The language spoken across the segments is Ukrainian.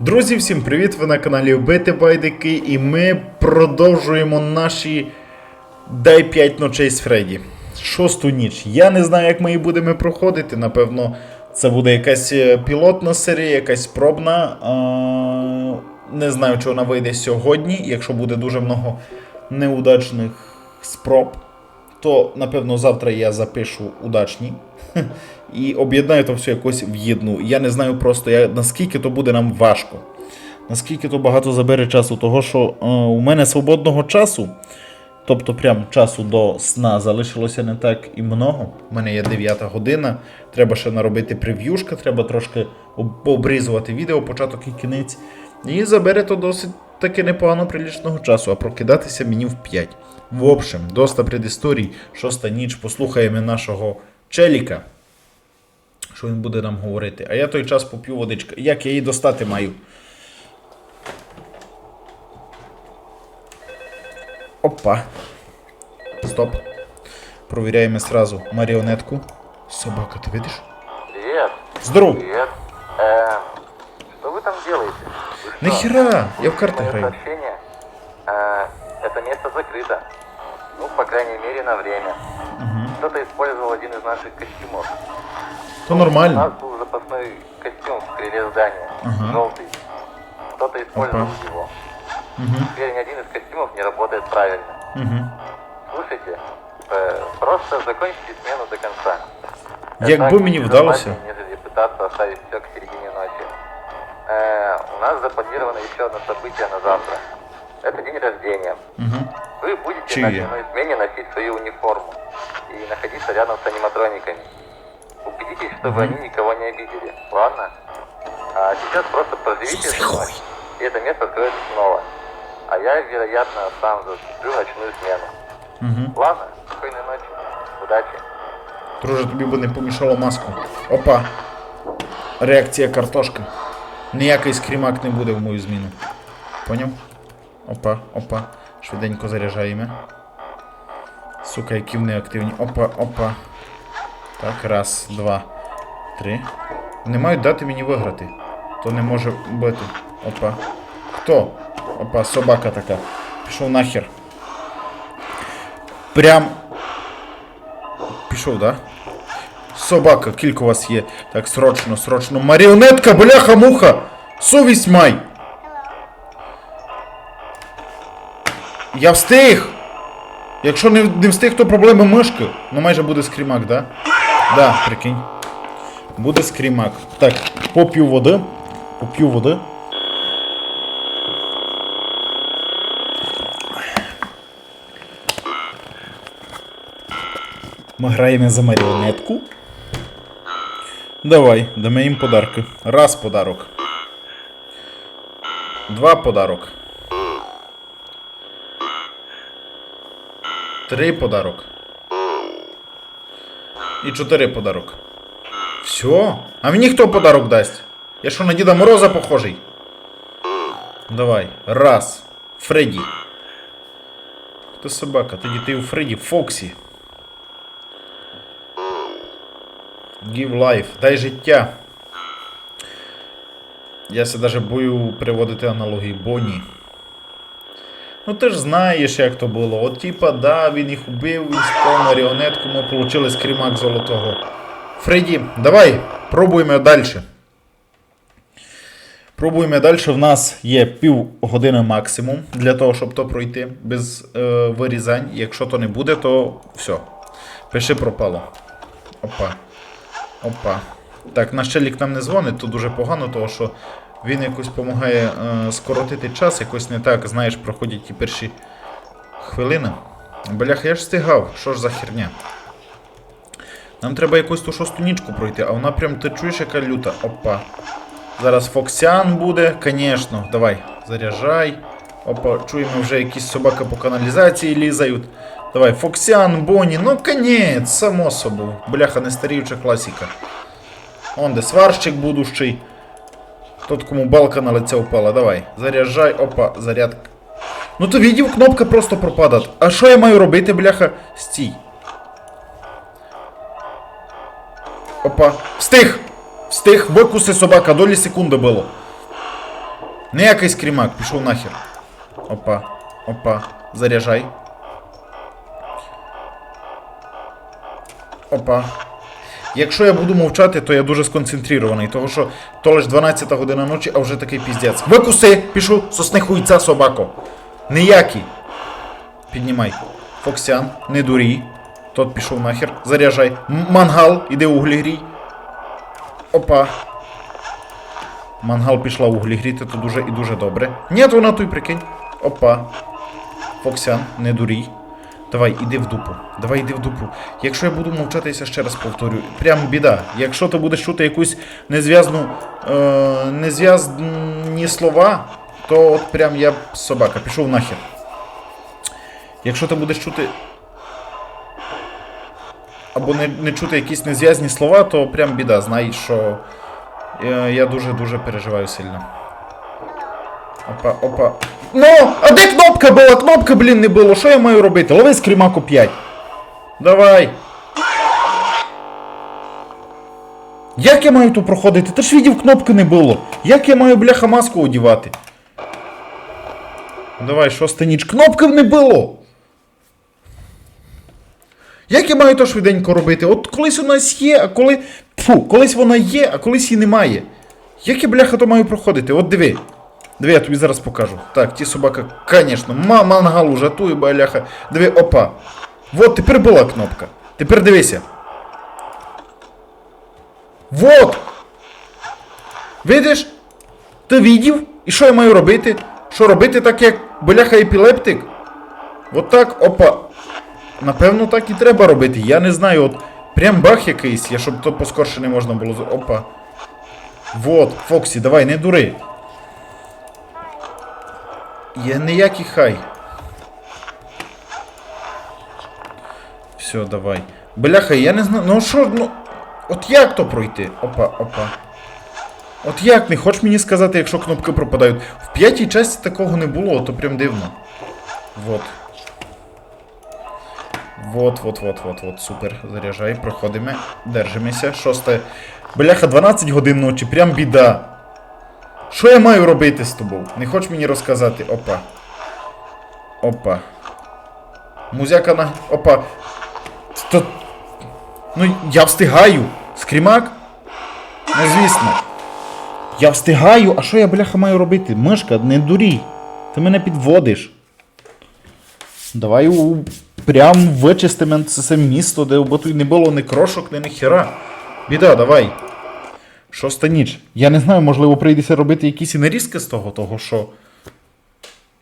Друзі, всім привіт! Ви на каналі Вбити Байдики, і ми продовжуємо наші Дай 5 ночей з Фредді. Шосту ніч. Я не знаю, як ми її будемо проходити. Напевно, це буде якась е, пілотна серія, якась пробна. Не знаю, чи вона вийде сьогодні. Якщо буде дуже много неудачних спроб, то напевно завтра я запишу удачні. І об'єднаю то все якось в єдну. Я не знаю просто, я, наскільки то буде нам важко. Наскільки то багато забере часу, того що е, у мене свободного часу, тобто прям часу до сна залишилося не так і много. У мене є 9 година, треба ще наробити прев'юшка, треба трошки об- обрізувати відео, початок і кінець. І забере то досить таки непогано прилічного часу, а прокидатися мені в 5. В общем, доста предісторій, шоста ніч, послухаємо нашого челіка що він буде нам говорити. А я той час поп'ю водички. Як я її достати маю? Опа. Стоп. Провіряємо сразу маріонетку. Собака, ти видиш? Привет, Здоров! привет. Э, что вы там делаете? Вы что, Нахера? Я в слышите карты мое играю. сообщение? Э, это место закрыто. Ну, по крайней мере, на время. Кто-то использовал один из наших костюмов. То У нормально. нас был запасной костюм в крыле здания. Ага. Желтый. Кто-то использовал Опа. его. Угу. Теперь ни один из костюмов не работает правильно. Угу. Слушайте, э, просто закончите смену до конца. Якби мені вдалося. Нежели пытаться оставить все к середине ночи. Э, у нас запланировано еще одно событие на завтра. Это день рождения. Угу. Вы будете Чьи? на дневной смене носить свою униформу и находиться рядом с аниматрониками. Убедитесь, чтобы они никого не обидели, ладно? А сейчас просто проживите эту ночь, и это место откроется снова. А я, вероятно, сам заступлю ночную смену. Угу. Ладно? Спокойной ночи. Удачи. Друже, тобі би не помішало маску. Опа. Реакція картошка. Ніякий скрімак не буде в мою зміну. Поняв? Опа, опа. Швиденько заряджаємо. Сука, які вони активні. Опа, опа. Так, раз, два, три. Не мають дати мені виграти. То не може бути. Опа. Хто? Опа, собака така. Пішов нахер. Прям Пішов, да? Собака, кілька у вас є. Так, срочно, срочно. Маріонетка, бляха, муха! Совість май! Я встиг! Якщо не, не встиг, то проблема мишки. Ну майже буде скрімак, да? Да, прикинь. Буде скрімак. Так, поп'ю води. Поп'ю води. Ми граємо за маріонетку. Давай, дамо їм подарки. Раз подарок. Два подарок. Три подарок. І чотири подарок. Все? А мені хто подарок дасть? Я що на Діда Мороза похожий? Давай. Раз. Фредді. Хто собака? Тоді ти у Фредді. Фоксі. Give life, дай життя. Я ся даже бою приводити аналогії Бонні. Ну ти ж знаєш, як то було. От типа, да, він їх убив, він став маріонетку, ми отримали скрімак золотого. Фредді, давай, пробуємо далі. Пробуємо далі. В нас є пів години максимум для того, щоб то пройти без е, вирізань. Якщо то не буде, то все. Пиши пропало. Опа. Опа. Так, наш челік нам не дзвонить, то дуже погано, тому що він якось допомагає е, скоротити час, якось не так, знаєш, проходять ті перші хвилини. Бляха, я ж встигав, що ж за херня. Нам треба якусь ту шосту нічку пройти, а вона прям ти чуєш, яка люта. Опа. Зараз Фоксян буде, звісно. Давай, заряджай. Опа, чуємо вже якісь собаки по каналізації лізають. Давай, Фоксян, Бонні, ну конець, само собою. Бляха, не старіюча класіка. Он де сварщик будущий. Тот, кому балка на лице упала. Давай, заряджай, опа, заряд. Ну ти видів, кнопка просто пропадає. А що я маю робити, бляха? Стій. Опа. Встиг! Встиг, викуси собака, долі секунди було. Ніякий скрімак, пішов нахер. Опа, опа, заряджай. Опа. Якщо я буду мовчати, то я дуже сконцентрований, тому що то лиш 12 година ночі, а вже такий піздець. Викуси! Пішу, сосни хуйця, собако. Ніякий. Піднімай. Фоксян, не дурій. Тот пішов нахер. Заряджай. Мангал, іди углі грій. Опа. Мангал пішла углі гріти, то дуже і дуже добре. Ні, вона той прикинь. Опа. Фоксян, не дурій. Давай, іди в дупу. Давай іди в дупу. Якщо я буду мовчати, я ще раз повторю. Прям біда. Якщо ти будеш чути якусь незв'язну, е, незв'язні слова, то от прям я собака. Пішов нахер. Якщо ти будеш чути. Або не, не чути якісь незв'язні слова, то прям біда. Знай, що я дуже-дуже переживаю сильно. Опа, опа. Ну! А де кнопка була? Кнопка, блін, не було. Що я маю робити? Лови скрімаку 5. Давай. Як я маю тут проходити? Ти ж відів кнопки не було. Як я маю бляха маску одівати? Давай, шоста ніч. Кнопки не було. Як я маю то швиденько робити? От колись у нас є, а коли. Фу, колись вона є, а колись її немає. Як я, бляха, то маю проходити? От диви. Диви, я тобі зараз покажу. Так, ті собака, звісно, ма мангалу жатує, бляха. Диви, опа. Вот, тепер була кнопка. Тепер дивися. Вот! Видиш? Ти видів? І що я маю робити? Що робити так, як бляха епілептик? От так, опа. Напевно, так і треба робити. Я не знаю, от прям бах якийсь, я щоб то поскорше не можна було. Опа. Вот, Фоксі, давай, не дури. Є ніякий хай. Все, давай. Бляха, я не знаю. Ну що, ну. От як то пройти? Опа, опа. От як не хочеш мені сказати, якщо кнопки пропадають? В п'ятій часті такого не було, то прям дивно. Вот. Вот, вот, вот, вот, вот, супер. Заряджай, проходимо. Держимося. Шосте. Бляха, 12 годин ночі, прям біда. Що я маю робити з тобою? Не хочеш мені розказати? Опа. Опа. Музяка на. Опа. То... Ну, я встигаю. Скрімак? Ну, звісно. Я встигаю, а що я, бляха, маю робити? Мишка, не дурій. Ти мене підводиш. Давай у... прям вичистимо це все місто, де бо тут не було ні крошок, ні ніхера. Біда, давай. Шоста ніч. Я не знаю, можливо, прийдеться робити якісь і нарізки з того, того що.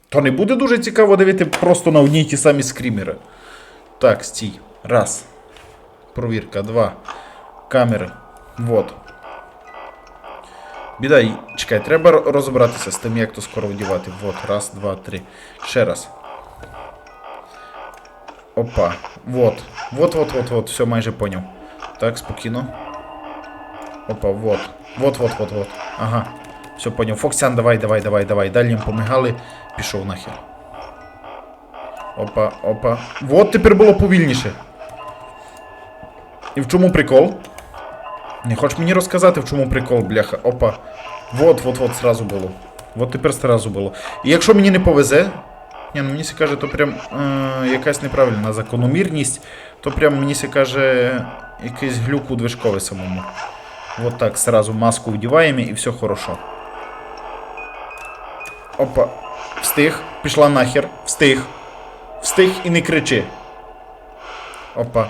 То не буде дуже цікаво дивити просто на одні ті самі скрімери. Так, стій. Раз. Провірка. Два. Камери. Вот. Біда, чекай, треба розібратися з тим, як то скоро вдівати. Вот, раз, два, три. Ще раз. Опа. Вот. Вот, вот, вот, вот. Все, майже поняв. Так, спокійно. Опа, вот. Вот, вот, вот, вот. Ага. Все поняв. Фоксян, давай, давай, давай, давай. Далі їм помигали. Пішов нахер. Опа, опа. Вот тепер було повільніше. І в чому прикол? Не хочеш мені розказати, в чому прикол, бляха? Опа. Вот, вот, вот, сразу було. Вот тепер сразу було. І якщо мені не повезе. Ні, ну мені се каже, то прям е, якась неправильна закономірність, то прям мені каже якийсь глюк у движкові самому. Вот так, сразу маску вдіваємо і все хорошо. Опа. Встиг, пішла нахер, встиг. Встиг і не кричи. Опа.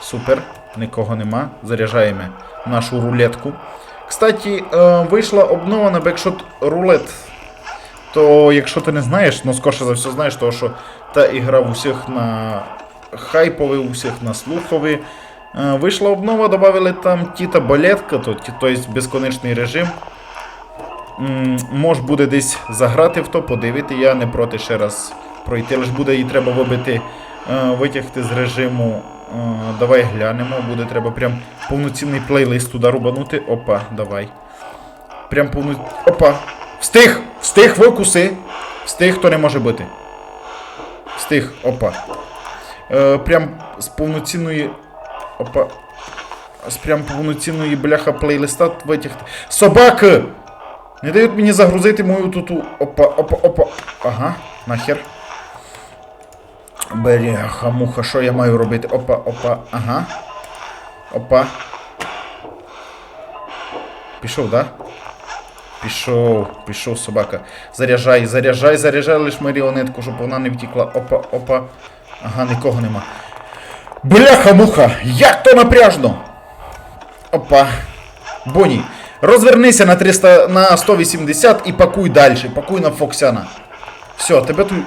Супер. Нікого нема. Заряджаємо нашу рулетку. Кстати, е, вийшла обнова на бекшот рулет. То якщо ти не знаєш, ну скорше за все знаєш, тому що та ігра в усіх на хайпові, у всіх на слухові. Е, Вийшла обнова, додали там тіта балетка, то, ті- то є безконечний режим. Мож буде десь заграти в то, подивити. Я не проти ще раз пройти, лише буде її треба вибити, е, витягти з режиму. Е, Давай глянемо, буде треба прям повноцінний плейлист туди рубанути. Опа, давай. Прям повно... Опа! Встиг! Встиг, викуси! Встиг, то не може бути. Встиг, опа. Е, прям з повноцінної. Опа. З прям повноцінної бляха плейлиста витягти. Собаки! Не дають мені загрузити мою туту. Опа, опа, опа. Ага, нахер. Бляха, муха, що я маю робити? Опа, опа, ага. Опа. Пішов, да? Пішов, пішов собака. Заряджай, заряджай, заряджай лиш маріонетку, щоб вона не втікла. Опа, опа. Ага, нікого нема. Бляха, муха, як то напряжно. Опа. Боні, розвернися на 300, на 180 і пакуй далі. Пакуй на Фоксяна. Все, тебе тут.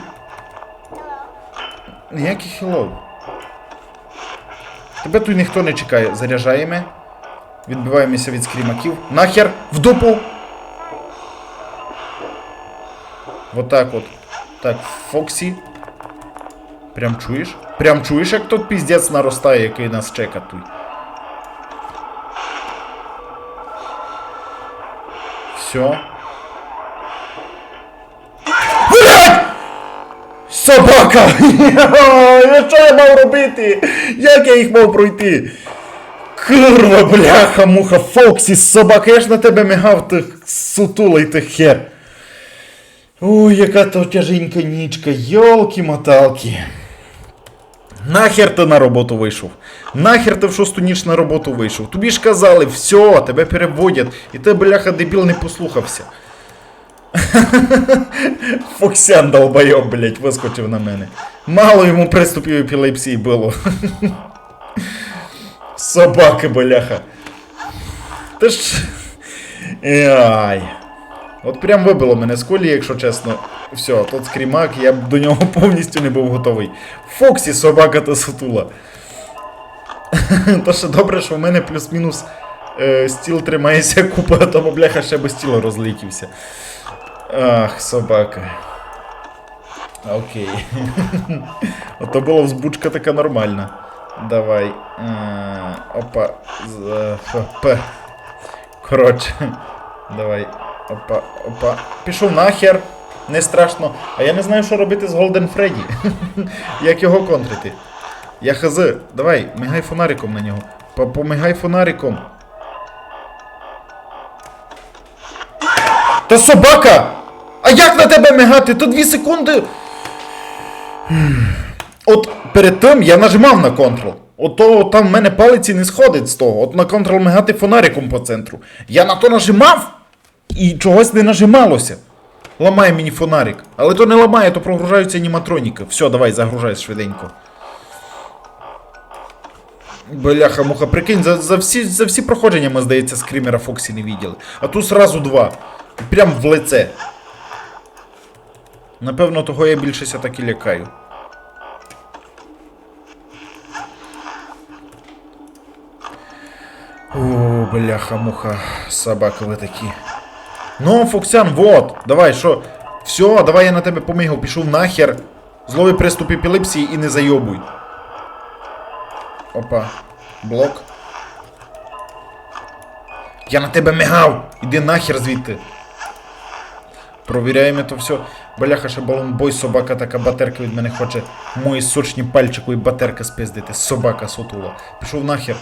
Ніяких хілов. Тебе тут ніхто не чекає. Заряджаємо. Відбиваємося від скрімаків. Нахер! В дупу! Вот так от. Так, Фоксі. Прям чуєш? Прям чуєш, як тут піздець наростає, який нас чека тут. Все. Собака! Що я мав робити? Як я їх мав пройти? Курва, бляха, муха, Фоксі, собака, я ж на тебе мигав, ти сутулий ти хер. Ой, яка то тяженька нічка, йолки-моталки. Нахер ти на роботу вийшов? Нахер ти в шосту ніч на роботу вийшов? Тобі ж казали, все, тебе переводять, і ти, бляха, дебіл, не послухався. Фоксян долбойоб, блять, вискочив на мене. Мало йому приступів епілепсії було. Собака, бляха. Ти ж. Ай. От прям вибило мене з колії, якщо чесно. Все, тут скрімак, я б до нього повністю не був готовий. Фоксі, собака та сутула. То ще добре, що в мене плюс-мінус е, стіл тримається купа, а тому бляха ще би стіл розлетівся. Ах, собака. Окей. Ото була взбучка така нормальна. Давай. Е, опа. Е. Коротше. Давай. Опа, опа. Пішов нахер. Не страшно. А я не знаю, що робити з Голден Фредді. Як його контрити. Я хз. Давай, мигай фонариком на нього. По- Помигай фонариком. Та собака! А як на тебе мигати? То дві секунди. От перед тим я нажимав на Ctrl. Ото там в мене палиці не сходить з того. От на Ctrl мигати фонариком по центру. Я на то нажимав і чогось не нажималося. Ламає мені фонарик. Але то не ламає, то прогружаються аніматроніки. Все, давай, загружай швиденько. Бляха, муха, прикинь, за, за, всі, за всі проходження, ми, здається, скримера Фоксі не виділи. А тут сразу два. Прям в лице. Напевно, того я більшість так і лякаю. О, бляха-муха, собака ви такі. Ну, Фоксян, вот, давай, що? Все, давай я на тебе помигав, пішов нахер. Зловий приступ епілепсії і не зайобуй. Опа. Блок. Я на тебе мигав! Іди нахер звідти. Провіряємо то все. Бляха, ще балонбой, собака така батерка від мене хоче мої сочні пальчику і батерка спиздити. Собака сутула. Пішов нахер.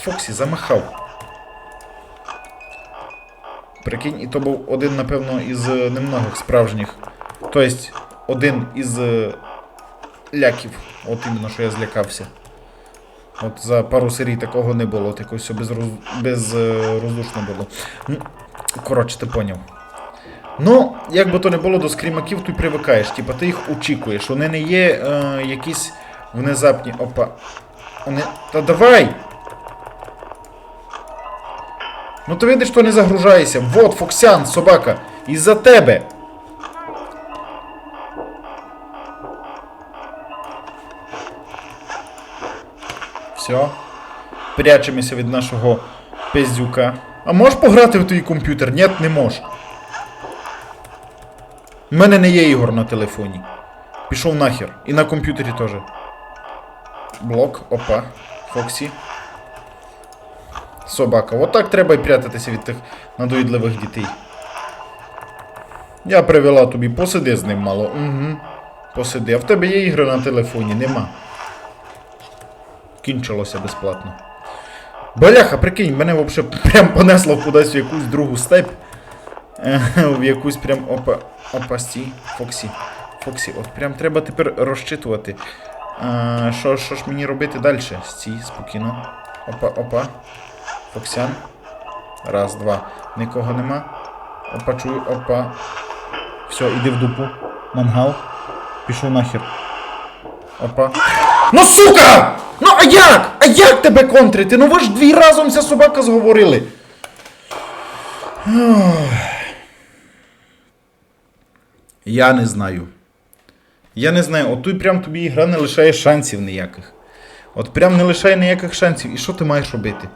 Фоксі замахав. Прикинь, і то був один, напевно, із е, немногих справжніх. Тобто, один із е, ляків. От іменно, що я злякався. От за пару серій такого не було, от якось все безроз... безроздушно було. Ну, коротше, ти поняв. Ну, як би то не було до скрімаків, ти привикаєш. Типа ти їх очікуєш. Вони не є е, якісь внезапні. Опа. Вони. Та давай! Ну ти видиш, що не загружаєшся. Вот, Фоксян, собака. Із-за тебе. Все. Прячемося від нашого пиздюка. А можеш пограти в твій комп'ютер? Ні, не можеш. У мене не є ігор на телефоні. Пішов нахер. І на комп'ютері теж. Блок, опа. Фоксі. Собака. Отак треба і прятатися від тих надоїдливих дітей. Я привела тобі, посиди з ним мало. Угу. Посиди. А в тебе є ігри на телефоні? Нема. Кінчилося безплатно. Баляха, прикинь, мене взагалі прям понесло кудись в якусь другу степь. е, в якусь прям опа. Опа. Фоксі. Фоксі, от прям треба тепер розчитувати. Що що ж мені робити далі? Стій, спокійно. Опа, опа. Фоксян. Раз, два. Нікого нема. Опа, чую, опа. Все, іди в дупу. Мангал. Пішов нахер. Опа. Ну сука! Ну а як? А як тебе контрити? Ну ви ж дві разом ця собака зговорили. Я не знаю. Я не знаю, от тут прям тобі ігра не лишає шансів ніяких. От прям не лишає ніяких шансів. І що ти маєш робити?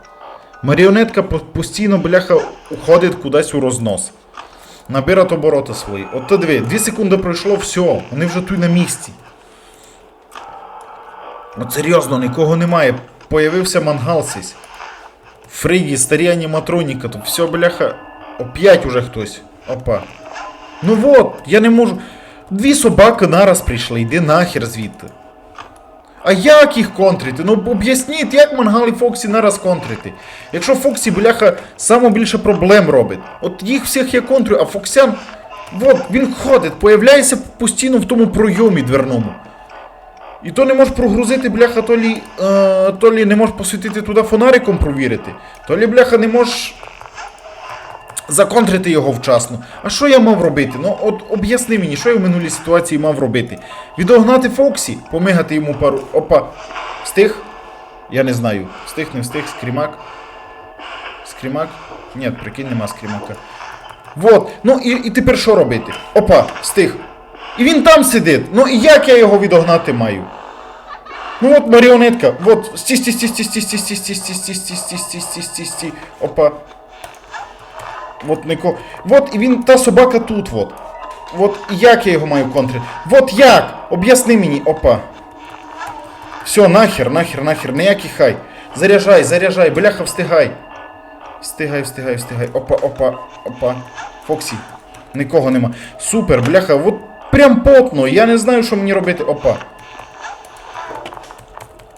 Маріонетка постійно, бляха, уходить кудись у рознос. Набирать обороти свої. От то диви, дві секунди пройшло, все, вони вже тут на місці. От серйозно, нікого немає. Появився мангал сись. Фригі, старі аніматроніка, то все, бляха, оп'ять уже хтось. Опа. Ну вот, я не можу. Дві собаки нараз прийшли, йди нахер звідти. А як їх контрити? Ну об'ясніть, як Мангал Фоксі нараз контрити. Якщо Фоксі, бляха, саме проблем робить. От їх всіх я контрю, а Фоксян. Вот, він ходить, появляється постійно в тому пройомі дверному. І то не можеш прогрузити, бляха, то лі, е, то лі не можеш посвітити туди фонариком провірити, то лі, бляха, не можеш законтрити його вчасно. А що я мав робити? Ну, от об'ясни мені, що я в минулій ситуації мав робити? Відогнати Фоксі, помигати йому пару. Опа. Встиг? Я не знаю. Встиг, не встиг, скрімак. Скрімак? Ні, прикинь, нема скрімака. Вот. Ну і, і тепер що робити? Опа, встиг. І він там сидить. Ну і як я його відогнати маю? Ну от маріонетка. Вот. Сті, сті, сті, сті, сті, сті, сті, сті, сті, сті, сті, сті, сті, сті, сті. Опа. Вот Нико. Вот і він та собака тут, вот. Вот як я його маю контрити? Вот як? Об'ясни мені, опа. Все, нахер, нахер, нахер, ніякий хай. Заряжай, заряжай, бляха, встигай. Встигай, встигай, встигай. Опа, опа, опа. Фоксі. Нікого нема. Супер, бляха, от прям потно. Я не знаю, що мені робити. Опа.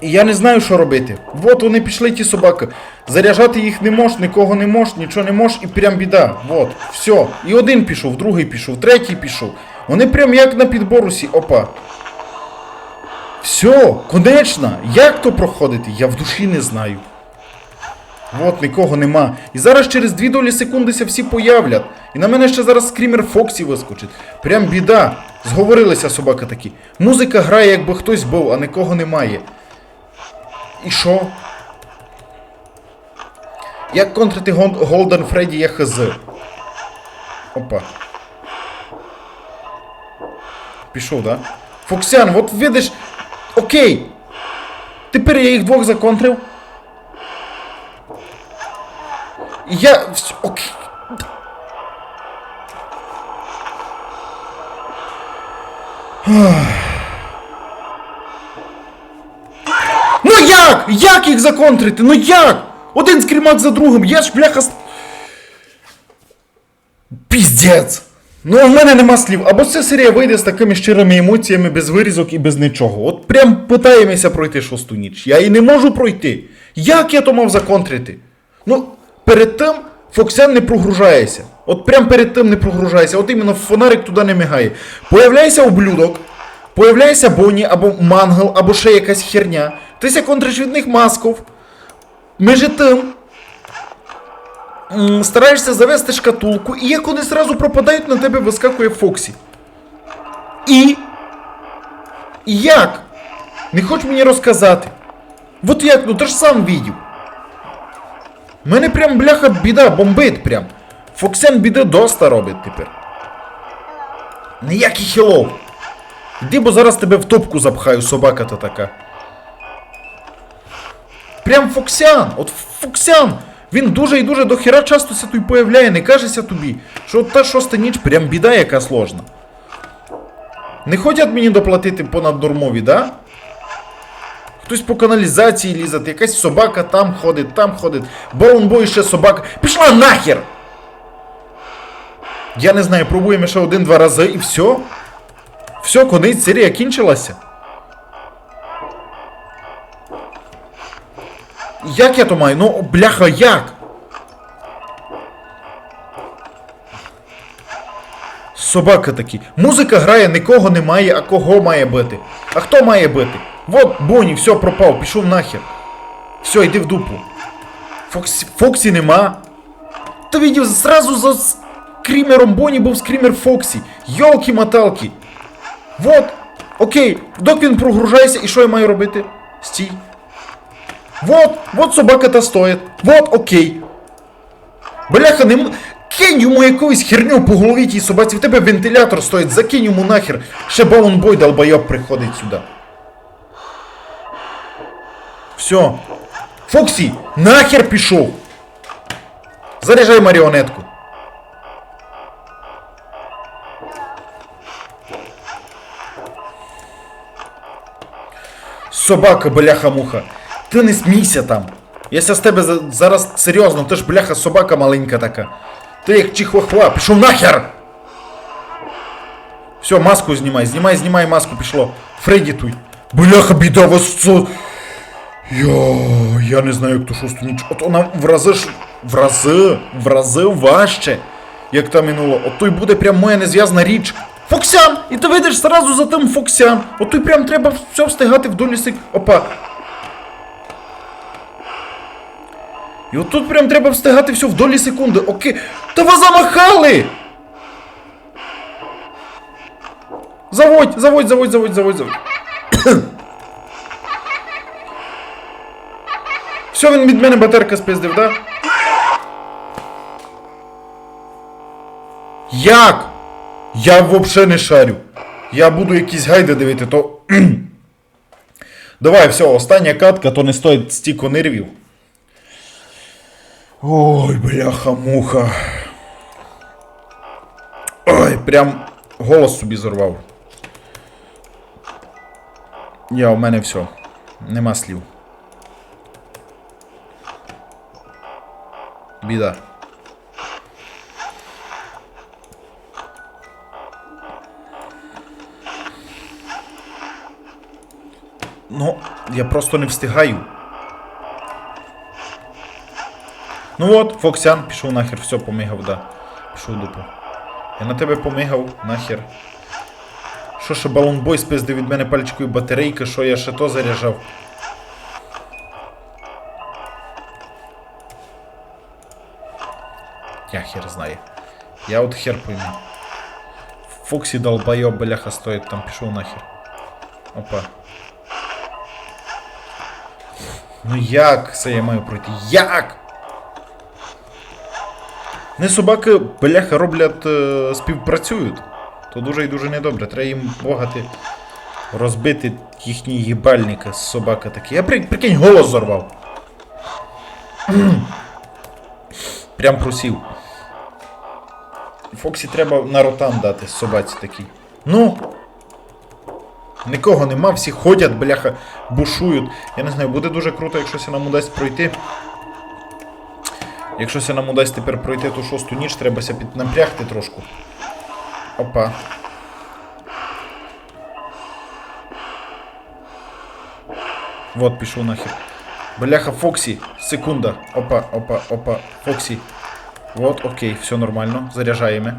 І я не знаю, що робити. Вот вони пішли ті собаки. Заряджати їх не можеш, нікого не можеш, нічого не можеш, і прям біда. Вот, все. І один пішов, другий пішов, третій пішов. Вони прям як на підборусі. Опа. Все, конечно. Як то проходити? Я в душі не знаю. Вот, нікого нема. І зараз через дві долі секундися всі появлять. І на мене ще зараз скрімер Фоксі вискочить. Прям біда. Зговорилися собаки такі. Музика грає, якби хтось був, а нікого немає. І що? Як контрити Голден Фредді я хз. Опа. Пішов, да? Фоксян, от видиш. Окей. Тепер я їх двох законтрив. Я. Окей. Ну як? Їх законтрити? Ну як? Один скрімак за другим, я ж бляха. Піздець. Ну, в мене нема слів. Або ця серія вийде з такими щирими емоціями, без вирізок і без нічого. От прям питаємося пройти шосту ніч. Я і не можу пройти. Як я то мав законтрити? Ну, перед тим Фоксян не прогружається. От прям перед тим не прогружається. От іменно фонарик туди не мигає. Появляється ублюдок, появляється Бонні або Мангл, або ще якась херня. Ти ся контриш від них масков. Між тим, стараєшся завести шкатулку, і як вони зразу пропадають, на тебе вискакує Фоксі. І. Як? Не хочеш мені розказати? Вот як, ну ти ж сам видів. Мене прям бляха біда бомбить прям. Фоксян біди доста робить тепер. Ніякий хілов. Іди, бо зараз тебе в топку запхаю, собака та така. Прям Фоксян, от Фоксян. Він дуже і дуже дохера часто ся тут появляє, не кажеться тобі, що та шоста ніч прям біда яка сложна. Не хочуть мені доплатити понад нормові, да? Хтось по каналізації лізати, якась собака там ходить, там ходить. Боунбой ще собака. Пішла нахер! Я не знаю, пробуємо ще один-два рази і все. Все, конець серія кінчилася. Як я то маю? Ну, бляха, як? Собака такі. Музика грає, нікого немає, а кого має бити? А хто має бити? Вот Бонні, все пропав, пішов нахер. Все, йди в дупу. Фоксі, Фоксі нема. Та відео зразу за скрімером Бонні був скрімер Фоксі. Йолки-маталки. Вот. Окей, док він прогружається, і що я маю робити? Стій. Вот, вот собака та стоїть. Вот, окей. Бляха, не кинь йому якусь херню по голові тій собаці, в тебе вентилятор стоїть, закинь йому нахер. Ще балонбой долбойоб приходить сюди. Все. Фоксі, нахер пішов. Заряджай маріонетку. Собака, бляха-муха. Ти не смійся там. Я з тебе зараз серйозно, ти ж бляха собака маленька така. Ти як чихуахуа, пішов нахер! Все, маску знімай, знімай, знімай маску, пішло. Фредді туй. Бляха, біда, вас це... Йо, я не знаю, як то шосту ніч. От вона в рази ж. В рази, в рази важче, як та минуло. От той буде прям моя незв'язна річ. Фоксян! І ти вийдеш зразу за тим Фоксян. От той прям треба все встигати в долі. Опа. І от тут прям треба встигати все в долі секунди. Окей. Та ви замахали! Заводь, заводь, заводь, заводь, заводь, заводь. Все, він від мене батерка спиздив, да? Як? Я взагалі не шарю. Я буду якісь гайди дивити, то. Давай, все, остання катка, то не стоїть стільки нервів. Ой, бляха-муха. Ой, прям голос собі зорвав. Я, у мене все. Нема слів. Біда. Ну, я просто не встигаю. Ну от, Фоксян пішов нахер, все, помигав, да. Пішов дупу. Я на тебе помигав, нахер. Що ще балонбой спиздив від мене пальчикою батарейка, що я ще то заряджав. Я хер знаю. Я от хер пойму. Фоксі долбойоб, бляха, стоїть, там пішов нахер. Опа. Ну як це я маю пройти? Як? Не собаки, бляха, роблять, е, співпрацюють. То дуже і дуже недобре. Треба їм богати розбити їхні їбальники з собака такі. Я при, прикинь, голос зорвав. Прям просів. Фоксі треба на ротан дати собаці такій. Ну. Нікого нема, всі ходять, бляха, бушують. Я не знаю, буде дуже круто, якщо нам удасть пройти. Якщо ся нам удасть тепер пройти ту шосту ніч, треба ся піднапрягти трошку. Опа. Вот, пішов нахер. Бляха, Фоксі, секунда. Опа, опа, опа, Фоксі. Вот, окей, все нормально. Заряджаємо.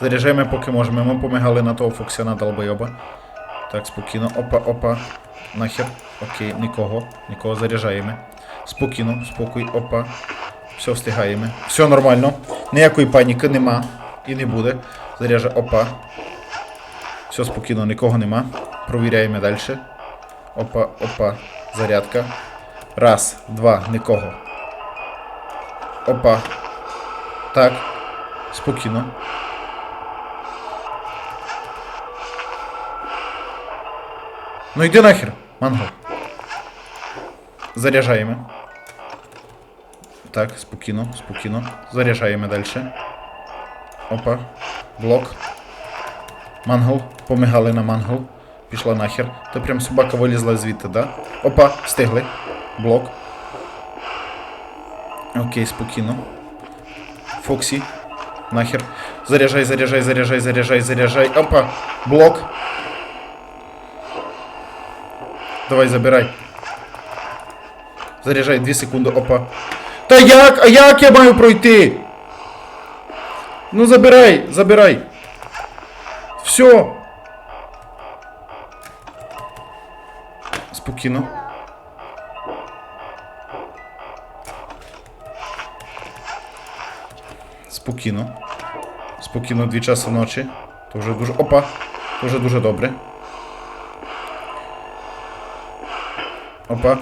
Заряджаємо, поки можемо. Ми помигали на того Фоксяна долбойоба. Так, спокійно. Опа, опа. Нахер. Окей, нікого. Нікого заряджаємо. Спокійно, спокій, опа. Все встигаємо. Все нормально. Ніякої паніки нема. І не буде. Заряджа, опа. Все спокійно, нікого нема. Провіряємо далі. Опа, опа. Зарядка. Раз, два, нікого. Опа. Так. Спокійно. Ну йди нахер, манго. Заряджаємо. Так, спокійно, спокійно. Заряджаємо далі. Опа. Блок. Мангл. Помигали на мангл. Пішла нахер. Та прям собака вилізла звідти, да? Опа, встигли. Блок. Окей, спокійно. Фоксі. Нахер. Заряджай, заряджай, заряджай, заряджай, заряджай. Опа. Блок. Давай, забирай. Заряджай, 2 секунди, опа. Та як? А як я маю пройти? Ну забирай, забирай. Все. Спокійно. Спокійно. Спокійно, дві часи ночі. То вже дуже. Опа! То вже дуже добре. Опа.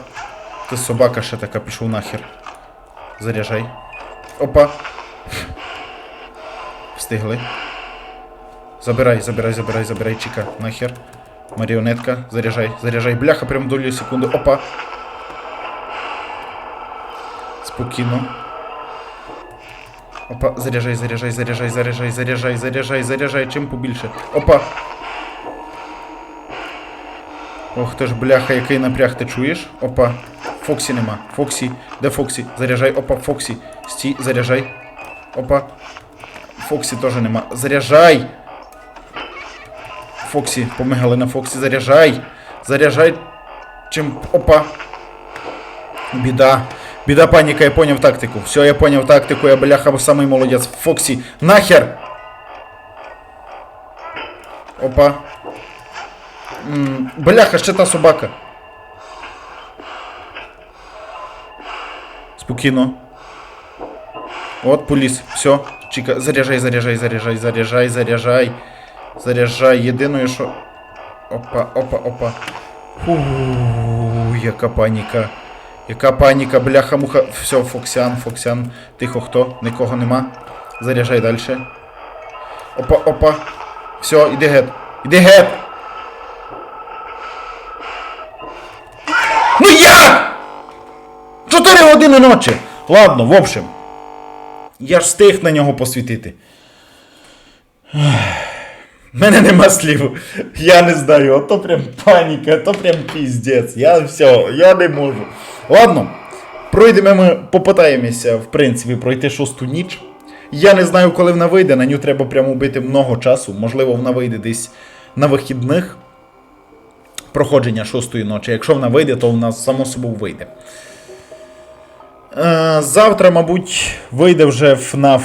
Ти собака ще така пішов нахер. Заряжай. Опа. Встигли. Забирай, забирай, забирай, забирай, чіка, нахер. Маріонетка, заряжай, заряжай. Бляха, прям долю секунди. Опа. Спокійно. Опа, заряжай, заряжай, заряжай, заряжай, заряжай, заряжай, заряжай, чим побільше. Опа. Ох ти ж, бляха, який напряг ти чуєш? Опа. Фоксі нема. Фоксі. Де Фоксі? Заряжай, опа, Фоксі. Стій, заряжай. Опа. Фоксі теж нема. Заряжай! Фоксі, помигали на Фоксі, заряжай! Заряжай! Чим. Опа! Біда. Біда паніка, я поняв тактику. Все, я поняв тактику, я бляха самий молодець. Фоксі, нахер! Опа. М, Бляха, ще та собака. Спокійно. От, поліз. Все. Чіка, заряжай, заряжай, заряжай, заряжай, заряжай. Заряжай. Єдиною, що. Опа, опа, опа. Фу, яка паніка. Яка паніка, бляха, муха. Все, Фоксян, Фоксян. Тихо, хто? Нікого нема. Заряжай далі. Опа, опа. Все, іди гет. Іди гет. Ну як? Чотири години ночі. Ладно, в общем. Я ж встиг на нього посвітити. В мене нема слів. Я не знаю, ото прям паніка, то прям піздець. Я все, я не можу. Ладно, пройдемо ми, попитаємося, в принципі, пройти шосту ніч. Я не знаю, коли вона вийде, на ню треба прямо вбити много часу. Можливо, вона вийде десь на вихідних проходження шостої ночі. Якщо вона вийде, то вона само собою вийде. Е, завтра, мабуть, вийде вже FNAF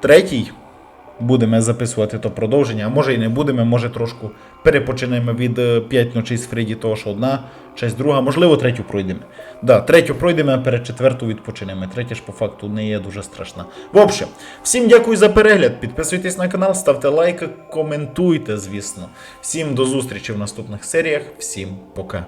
3. Будемо записувати то продовження, а може і не будемо, може трошку перепочинемо від 5 ночей з Фредді, того що одна, часть друга, можливо, третю пройдемо. Да, третю пройдемо, а перед четверту відпочинемо. Третя ж по факту не є дуже страшна. В общем, всім дякую за перегляд. Підписуйтесь на канал, ставте лайки, коментуйте, звісно. Всім до зустрічі в наступних серіях. Всім пока.